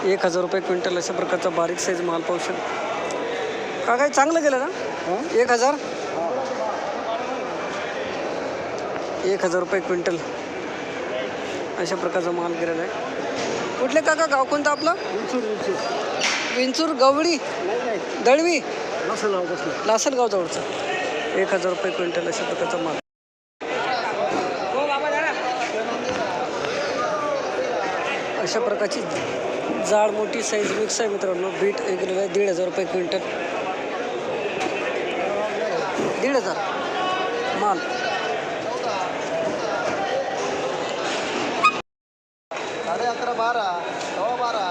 एक हजार रुपये क्विंटल अशा प्रकारचा बारीक साईज माल पाहू शकतो. का काय चांगलं गेलं ना? एक हजार? एक हजार रुपये क्विंटल. अशा प्रकारचा माल गेलेला आहे. कुठले काका? गाव कोणतं आपलं? विंचूर गवळी? दळवी? लासलगाव जवळचं. एक हजार रुपये क्विंटल अशा प्रकारचा माल. अशा प्रकारची जाड मोठी साईज मिक्स आहे मित्रांनो. बीट एक आहे दीड हजार रुपये क्विंटल दीड हजार. माल. साडे अकरा बारा सव्वा बारा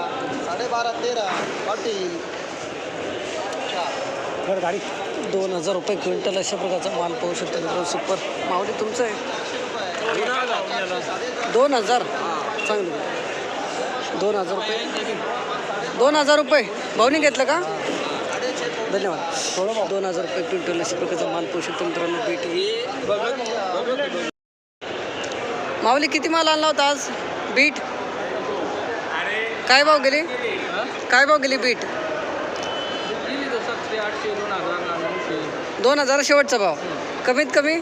साडेबारा तेरा पाटील गाडी. दोन हजार रुपये क्विंटल अशा प्रकारचा माल पाहू शकतो मित्रांनो. सुपर मावडी तुमचं आहे? दोन हजार. चांगलं. दोन हजार रुपये. दोन हजार रुपये. भाऊनी घेतलं का? धन्यवाद. दोन हजार रुपये क्विंटल अशा प्रकारचा माल पोषक शकतो मित्रांनो बीट माऊली किती माल आणला होता आज? बीट? काय भाव गेली? काय भाव गेली बीट? दोन हजार शेवटचा भाव. कमीत कमी?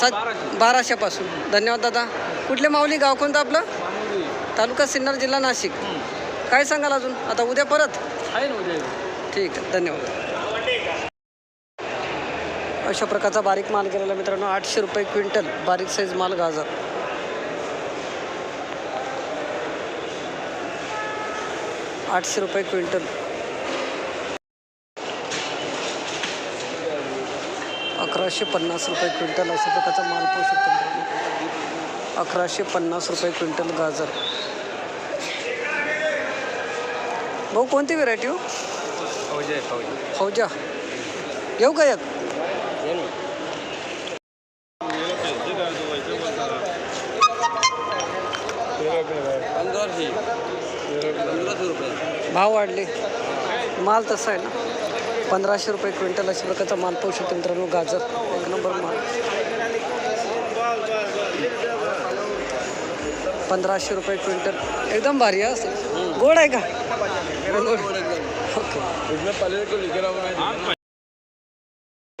सात बाराशेपासून. धन्यवाद दादा. कुठले माऊली? गाव कोणतं आपलं? तालुका सिन्नर जिल्हा नाशिक. काय सांगाल अजून? आता उद्या परत? ठीक आहे. धन्यवाद. अशा प्रकारचा बारीक माल गेलेला मित्रांनो. आठशे रुपये क्विंटल बारीक साईज माल गाजर. आठशे रुपये क्विंटल. अकराशे पन्नास रुपये क्विंटल अशा प्रकारचा माल पाहू शकतो अकराशे पन्नास रुपये क्विंटल गाजर. भाऊ कोणती व्हेरायटी हो? फौजा घेऊ का एक? भाव वाढले. माल तसा आहे ना? पंधराशे रुपये क्विंटल अशा प्रकारचा माल पाहू शकतो मित्रांनो गाजर. एक नंबर माल. पंधराशे रुपये क्विंटल. एकदम भारी आहे असं. गोड आहे का? ओके.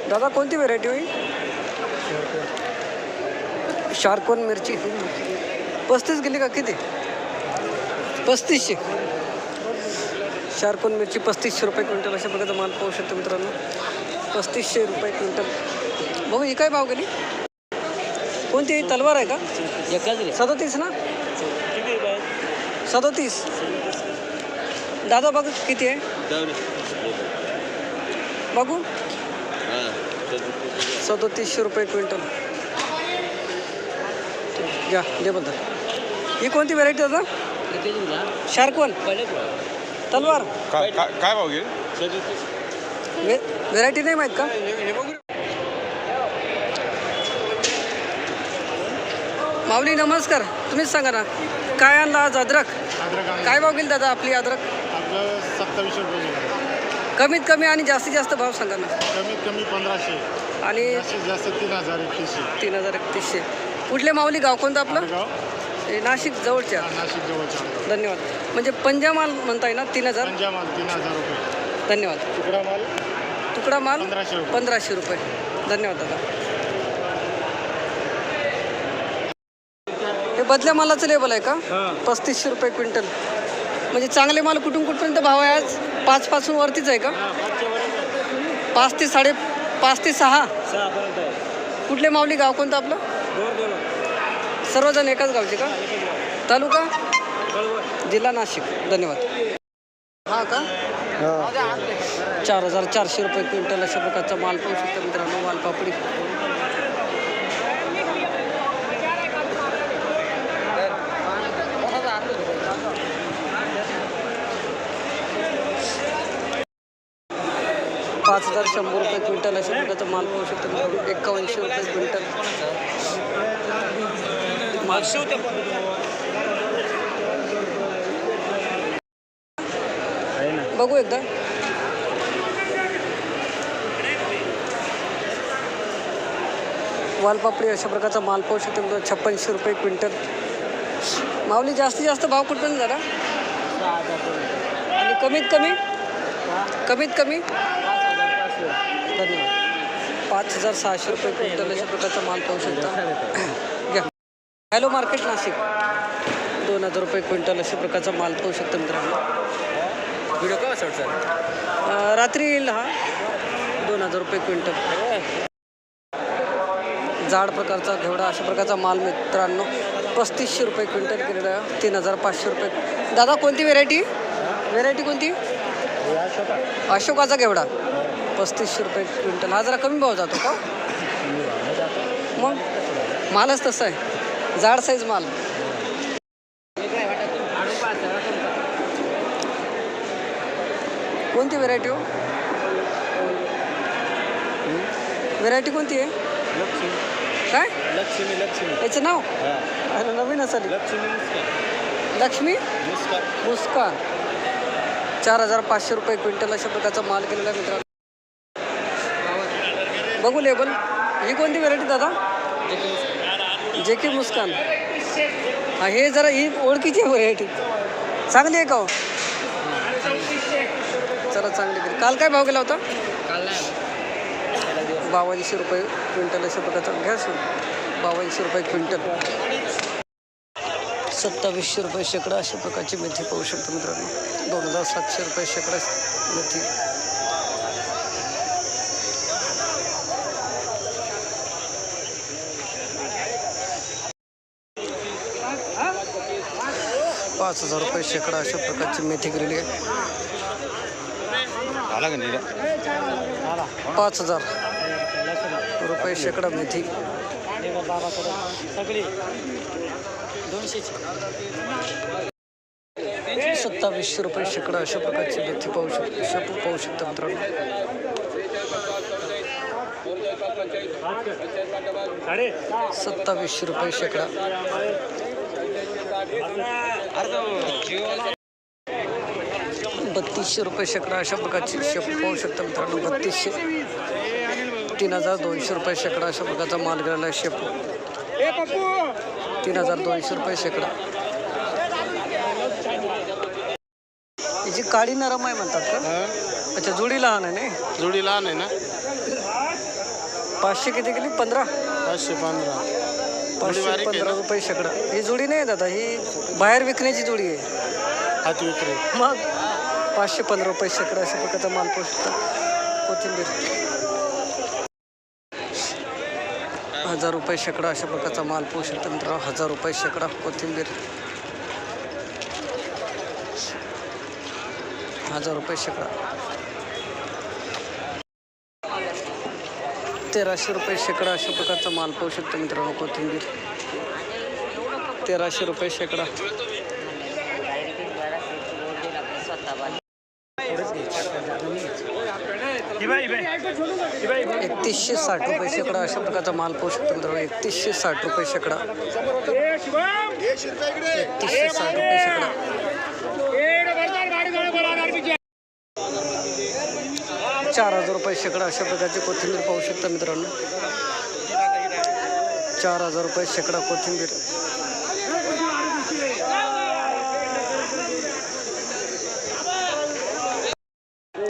दादा कोणती व्हेरायटी होईल? शार्कोन मिरची. पस्तीस गेली का किती? पस्तीसशे. शार्कोन मिरची पस्तीसशे रुपये क्विंटल अशा प्रकारचा माल पाहू शकतो मित्रांनो. पस्तीसशे रुपये क्विंटल. भाऊ ही काय भाव गेली? कोणती? तलवार आहे का? सदोतीस ना? सदोतीस. दादा बघ किती आहे? बघू. सदोतीसशे रुपये क्विंटल. घ्या दे बद्दल ही कोणती व्हेरायटी दादा? शार्कवन तलवार. काय काय काय भाव घेईल? व्हे व्हेरायटी नाही माहीत का? माऊली नमस्कार. तुम्हीच सांगा ना काय आणला आज अद्रक? अद्रक आणलं. काय भाव गेली दादा आपली अद्रक? आपलं सत्तावीसशे रुपये किलो कमीत कमी आणि जास्तीत जास्त भाव सांगा ना. कमीत कमी पंधराशे. आणि जास्तीत जास्त तीन हजार एकतीसशे. तीन हजार एकतीसशे. कुठले माऊली गाव कोणतं आपलं? गाव? हे नाशिक जवळच्या नाशिक जवळच्या. धन्यवाद. म्हणजे पंजामाल म्हणताय ना तीन हजार? पंजामाल तीन हजार रुपये. धन्यवाद. तुकडा माल? तुकडा माल? पंधराशे रुपये. पंधराशे रुपये. धन्यवाद दादा. हे बदल्या मालाचं लेबल आहे का? पस्तीसशे रुपये क्विंटल. म्हणजे चांगले माल कुठून कुठपर्यंत भाव आहे आज? पाच पासून वरतीच आहे का? पाच ते साडे पाच ते सहा. कुठले माऊली गाव कोणतं आपलं? सर्वजण एकाच गावचे का? तालुका? जिल्हा नाशिक. धन्यवाद. हा का? चार हजार चारशे रुपये क्विंटल अशा प्रकारचा माल पाहू शकता मित्रांनो मालपापडी पाच हजार शंभर रुपये क्विंटल अशा प्रकारचा माल पाहू शकता मित्रांनो एक्कावनशे रुपये क्विंटल. बघू एकदा. वालपापडी अशा प्रकारचा माल पाहू शकतो छप्पनशे रुपये क्विंटल. माऊली जास्तीत जास्त भाव कुठपर्यंत झाला? आणि कमीत कमी? कमीत कमी? धन्यवाद पाच हजार सहाशे रुपये क्विंटल अशा प्रकारचा माल पाहू शकता. घ्या. Hello market Nashik. दोन हजार रुपये क्विंटल अशा प्रकारचा माल पाहू शकता मित्रांनो. व्हिडिओ का सर सर रात्री येईल हा. दोन हजार रुपये क्विंटल. जाड प्रकारचा घेवडा अशा प्रकारचा माल मित्रांनो. पस्तीसशे रुपये क्विंटल केलेला तीन हजार पाचशे रुपये. दादा कोणती व्हेरायटी व्हेरायटी कोणती? अशोकाचा घेवडा. पस्तीसशे रुपये क्विंटल. हा जरा कमी भाव जातो का? मग? मालच तसा आहे. जाड साईज माल. कोणती व्हेरायटी हो? व्हेरायटी कोणती आहे? काय? लक्ष्मी लक्ष्मी. याचं नाव? हा. अरे नवीन असेल. लक्ष्मी मुस्कान. लक्ष्मी? मुस्कान. मुस्कान. चार हजार पाचशे रुपये क्विंटल अशा प्रकारचा माल केलेला आहे मित्रांनो. बघू लेबल ही कोणती व्हेरायटी दादा? जे की मुस्कान हा हे जरा ही ओळखीची व्हेरायटी चांगली आहे का हो? चला चांगली केली काल काय भाव गेला होता? बावनशे रुपये क्विंटल अशा प्रकारचा. घ्या सर. बावनशे रुपये क्विंटल. सत्तावीसशे रुपये शेकडा अशा प्रकारची मेथी पाहू शकतो मित्रांनो. दोन हजार सातशे रुपये शेकडा मेथी. पाच हजार रुपये शेकडा अशा प्रकारची मेथी गेलेली आहे. आला का नाही पाच हजार. रुपये शेकडा मेथी. सत्तावीसशे रुपये शेकडा अशा प्रकारची मेथी पाहू शकतो शेपू पाहू शकता मित्रांनो. सत्तावीसशे रुपये शेकडा. बत्तीसशे रुपये शेकडा अशा प्रकारची शेपू पाहू शकता मित्रांनो बत्तीसशे. तीन हजार दोनशे रुपये शेकडा अशा प्रकारचा माल गेलेला आहे शेपू तीन हजार दोनशे रुपये शेकडा. याची काळी नरम आहे म्हणतात का? अच्छा जुडी लहान आहे नाही? जोडी लहान आहे ना? पाचशे किती गेली पंधरा? पाचशे पंधरा. पाचशे पंधरा ना? रुपये शेकडा. ही जुडी नाही दादा ही बाहेर विकण्याची जुडी आहे. हात विक्री. मग पाचशे पंधरा रुपये शेकडा अशा प्रकारचा माल पाहू शकता कोथिंबीर. हजार रुपये शेकडा अशा प्रकारचा माल पाहू शकता मित्रांनो. हजार रुपये शेकडा कोथिंबीर. हजार रुपये शेकडा. तेराशे रुपये शेकडा अशा प्रकारचा माल पाहू शकतो मित्रांनो कोथिंबीर. तेराशे रुपये शेकडा. एकतीसशे साठ रुपये शेकडा अशा प्रकारचा माल पाहू शकतो मित्रांनो. एकतीसशे साठ रुपये शेकडा. एकतीसशे साठ रुपये शेकडा. चार हजार रुपये शेकडा अशा प्रकारची कोथिंबीर पाहू शकता मित्रांनो. चार हजार रुपये शेकडा कोथिंबीर.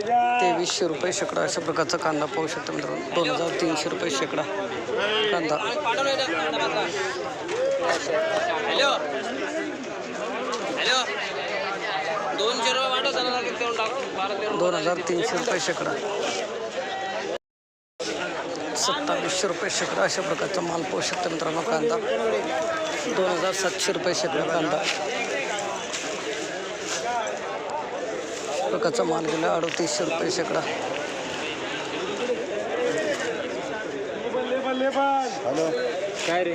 तेवीसशे रुपये शेकडा अशा प्रकारचा कांदा पाहू शकता मित्रांनो. दोन हजार तीनशे रुपये शेकडा कांदा. हॅलो. हॅलो. दोनशे रुपये दोन हजार तीनशे रुपये शेकडा. सत्तावीसशे रुपये शेकडा अशा प्रकारचा माल पाहू शकता मित्रांनो कांदा. दोन हजार सातशे रुपये शेकडा कांदा. प्रकारचा माल गेला अडतीसशे रुपये शेकडा. हॅलो. काय रे?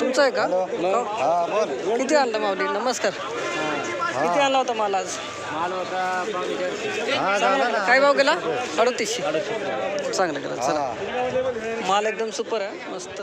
तुमचा आहे का? हो. हा बोल. किती आणला माऊली? नमस्कार. किती आणला होता माल आज? माल होता हा काय भाव गेला? अडतीसशे. चांगलं गेला चला. हा. माल एकदम सुपर आहे मस्त.